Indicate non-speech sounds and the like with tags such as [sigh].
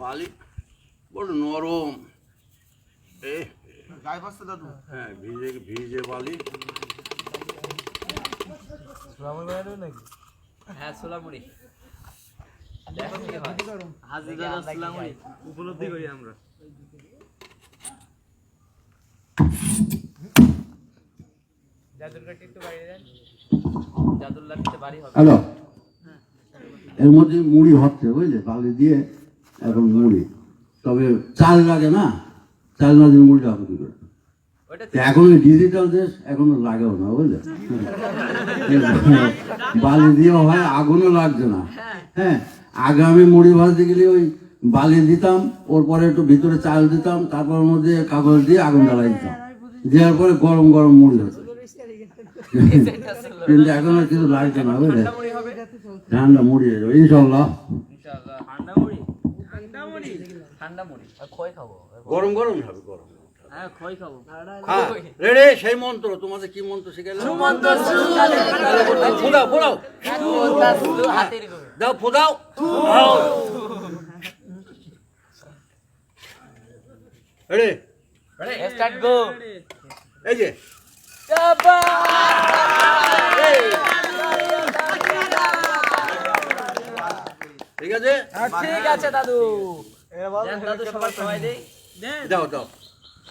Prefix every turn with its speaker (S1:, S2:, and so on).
S1: বালি বড় নরম। এ
S2: গায়ে পাচ্ছে দাদু
S1: হ্যাঁ ভিজে ভিজে বালি।
S3: হ্যাঁ সোলামুড়ি। কি হয়। সোলামুড়ি।
S2: উপলব্ধি করি আমরা।
S3: জাদুর লাঠিতে বাড়ি হবে।
S1: হ্যালো। এর মধ্যে মুড়ি হচ্ছে বুঝলে? বালি দিয়ে এখন মুড়ি। তবে চাল লাগে না? চাল না দিয়ে মুড়িটা হবে কি করে এখন ডিজিটাল দেশ এখনও লাগেও না বুঝলে? বালি দিয়ে হয় আগুনও লাগছে না। হ্যাঁ আগে আমি মুড়ি ভাজতে গেলে ওই বালি দিতাম ওর পরে একটু ভিতরে চাল দিতাম তারপর মধ্যে কাগজ দিয়ে আগুন জ্বালাই দিতাম। দেওয়ার পরে গরম গরম মুড়ি হতো [laughs] কিন্তু এখন আর কিছু লাগছে না বুঝলে? ঠান্ডা মুড়ি হয়ে যাবে ইনশাল্লাহ
S3: ইনশাআল্লাহ। ঠান্ডা মুড়ি ঠান্ডা মুড়ি ঠান্ডা মুড়ি আর খই খাব
S1: গরম গরম হবে গরম।
S3: হ্যাঁ খই খাব
S1: হ্যাঁ রেডি সেই মন্ত্র তোমাদের কি মন্ত্র শিখাইলে ফোদাও ফোদাও। দাও ফোদাও। রেডি?
S3: স্টার্ট গো
S1: এই যে। ঠিক আছে?
S3: ঠিক আছে দাদু। দাদু সবার সবাই দেই।
S1: দাও দাও